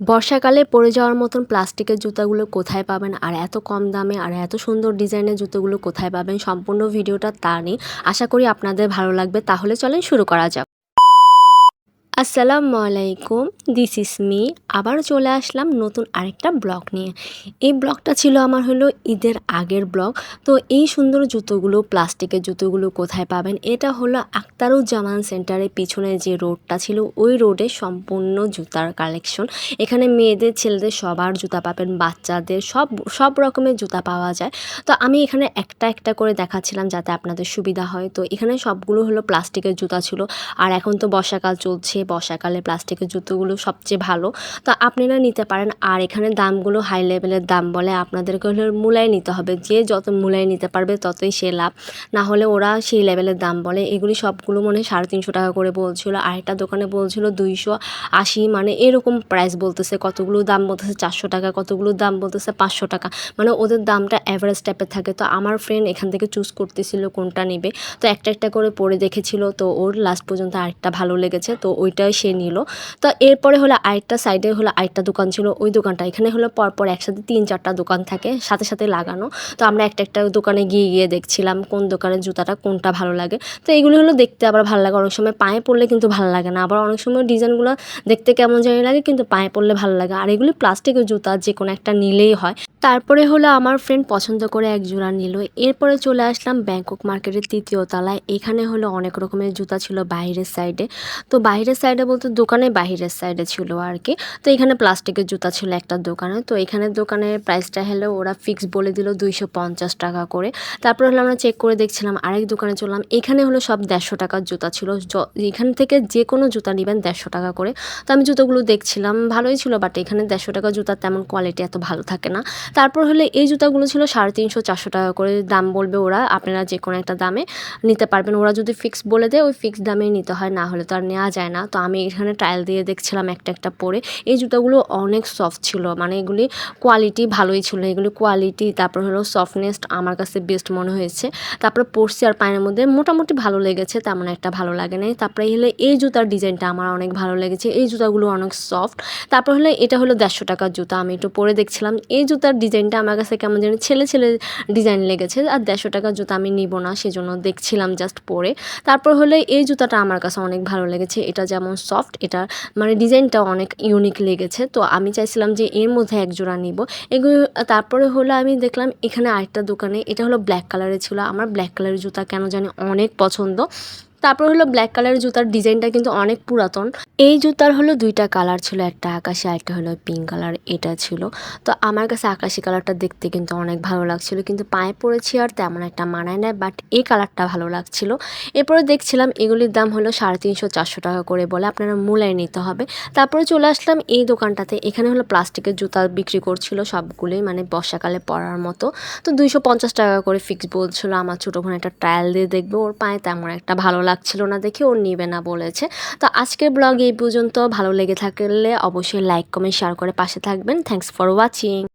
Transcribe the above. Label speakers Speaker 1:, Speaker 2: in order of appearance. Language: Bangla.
Speaker 1: বর্ষাকালে পড়ে যাওয়ার মতন প্লাস্টিকের জুতাগুলো কোথায় পাবেন? আর এত কম দামে আর এত সুন্দর ডিজাইনের জুতোগুলো কোথায় পাবেন? সম্পূর্ণ ভিডিওটা তা নেই। আশা করি আপনাদের ভালো লাগবে। তাহলে চলেন শুরু করা যাক। আসসালামু আলাইকুম দিস ইস মি আবার চলে আসলাম নতুন আরেকটা ব্লগ নিয়ে। এই ব্লগটা ছিল আমার হলো ঈদের আগের ব্লগ। তো এই সুন্দর জুতোগুলো, প্লাস্টিকের জুতোগুলো কোথায় পাবেন? এটা হলো আক্তারুজ্জামান সেন্টারের পিছনে যে রোডটা ছিল, ওই রোডে সম্পূর্ণ জুতার কালেকশন এখানে মেয়েদের, ছেলেদের সবার জুতা পাবেন, বাচ্চাদের সব সব রকমের জুতা পাওয়া যায়। তো আমি এখানে একটা একটা করে দেখাচ্ছিলাম যাতে আপনাদের সুবিধা হয়। তো এখানে সবগুলো হলো প্লাস্টিকের জুতা ছিল। আর এখন তো বর্ষাকাল চলছে বর্ষাকালে প্লাস্টিকের জুতোগুলো সবচেয়ে ভালো। তো আপনারা নিতে পারেন। আর এখানে দামগুলো হাই লেভেলের দাম বলে আপনাদেরকে হলে মূলায় নিতে হবে। যে যত মূলায় নিতে পারবে ততই সে লাভ। না হলে ওরা সেই লেভেলের দাম বলে। এগুলি সবগুলো মনে সাড়ে তিনশো টাকা করে বলছিল। আরেকটা দোকানে বলছিল দুইশো আশি। মানে এরকম প্রাইস বলতেছে। কতগুলো দাম বলতেছে চারশো টাকা, কতগুলো দাম বলতেছে পাঁচশো টাকা। মানে ওদের দামটা অ্যাভারেজ টাইপের থাকে। তো আমার ফ্রেন্ড এখান থেকে চুজ করতেছিল কোনটা নেবে। তো একটা একটা করে পরে দেখেছিল। তো ওর লাস্ট পর্যন্ত আরেকটা ভালো লেগেছে। তো ওইটাই সে নিল। তো এরপরে হলো আরেকটা সাইডে হলো আরেকটা দোকান ছিল, ওই দোকানটা। এখানে হলো পরপর একসাথে তিন চারটা দোকান থাকে, সাথে সাথে লাগানো। তো আমরা একটা একটা দোকানে গিয়ে গিয়ে দেখছিলাম কোন দোকানের জুতাটা কোনটা ভালো লাগে। তো এগুলো হলো দেখতে আবার ভালো লাগে। অনেক সময় পায়ে পড়লে কিন্তু ভালো লাগে না। আবার অনেক সময় ডিজাইনগুলো দেখতে কেমন জানি লাগে, কিন্তু পায়ে পড়লে ভালো লাগে। আর এগুলি প্লাস্টিকের জুতা, যে কোনো একটা নিলেই হয়। তারপরে হলো আমার ফ্রেন্ড পছন্দ করে এক জোড়া নিল। এরপরে চলে আসলাম ব্যাংকক মার্কেটের তৃতীয় তলায়। এখানে হলো অনেক রকমের জুতা ছিল বাইরের সাইডে তো বাইরের সাইডে বলতে দোকানে বাইরের সাইডে ছিল আর কি। তো এখানে প্লাস্টিকের জুতা ছিল একটা দোকানে। তো এখানে দোকানের প্রাইসটা হলো ওরা ফিক্স বলে দিল দুইশো পঞ্চাশ টাকা করে। তারপর হলো আমরা চেক করে দেখছিলাম আরেক দোকানে চললাম এখানে হলো সব দেড়শো টাকার জুতা ছিল। এখান থেকে যে কোনো জুতা নেবেন দেড়শো টাকা করে। তো আমি জুতোগুলো দেখছিলাম, ভালোই ছিল বাট এখানে দেড়শো টাকা জুতার তেমন কোয়ালিটি এত ভালো থাকে না। তারপর হলে এই জুতাগুলো ছিল সাড়ে তিনশো চারশো টাকা করে। দাম বলবে ওরা, আপনারা যে কোনো একটা দামে নিতে পারবেন। ওরা যদি ফিক্স বলে দেয়, ওই ফিক্স দামেই নিতে হয়, না হলে তো আর নেওয়া যায় না। তো আমি এখানে ট্রায়াল দিয়ে দেখছিলাম একটা একটা পরে। এই জুতাগুলো অনেক সফট ছিল মানে এগুলি কোয়ালিটি ভালোই ছিল। এগুলি কোয়ালিটি তারপর হলো সফটনেস আমার কাছে বেস্ট মনে হয়েছে। তারপরে পরছি আর পায়ের মধ্যে মোটামুটি ভালো লেগেছে, তেমন একটা ভালো লাগে নাই। তারপরে হলে এই জুতার ডিজাইনটা আমার অনেক ভালো লেগেছে। এই জুতাগুলো অনেক সফট তারপর হলে এটা হলো দেড়শো টাকার জুতা, আমি একটু পরে দেখছিলাম। এই জুতার ডিজাইনটা আমার কাছে কেমন যেন ছেলে ছেলে ডিজাইন লেগেছে, আর দেড়শো টাকার জুতা আমি নিব না, সেজন্য দেখছিলাম জাস্ট পরে। তারপর হলে এই জুতাটা আমার কাছে অনেক ভালো লেগেছে। এটা যেমন সফট, এটা মানে ডিজাইনটা অনেক ইউনিক লেগেছে। তো আমি চাইছিলাম যে এর মধ্যে এক জোড়া নিব। এগুলো, তারপরে হলো আমি দেখলাম এখানে আরেকটা দোকানে, এটা হলো ব্ল্যাক কালারের ছিল। আমার ব্ল্যাক কালারের জুতা কেন জানি অনেক পছন্দ। তারপর হলো ব্ল্যাক কালারের জুতার ডিজাইনটা কিন্তু অনেক পুরাতন। এই জুতার হলো দুইটা কালার ছিল, একটা আকাশি আরেকটা হলো পিঙ্ক কালার এটা ছিল। তো আমার কাছে আকাশি কালারটা দেখতে কিন্তু অনেক ভালো লাগছিল, কিন্তু পায়ে পড়েছি আর তেমন একটা মানায় নেয় বাট এই কালারটা ভালো লাগছিল। এরপরে দেখছিলাম এগুলির দাম হলো সাড়ে তিনশো, চারশো টাকা করে বলে, আপনারা মূলায় নিতে হবে। তারপরে চলে আসলাম এই দোকানটাতে, এখানে হলো প্লাস্টিকের জুতা বিক্রি করছিল সবগুলোই মানে বর্ষাকালে পরার মতো। তো দুইশো পঞ্চাশ টাকা করে ফিক্স বলছিল, আমার ছোটো একটা ট্রায়াল দিয়ে দেখবে, ওর পায়ে তেমন একটা ভালো লাগছিল না দেখে ও নিবে না বলেছে। তো আজকের ব্লগ এই পর্যন্ত। ভালো লেগে থাকলে অবশ্যই লাইক কমেন্ট শেয়ার করে পাশে থাকবেন। Thanks for watching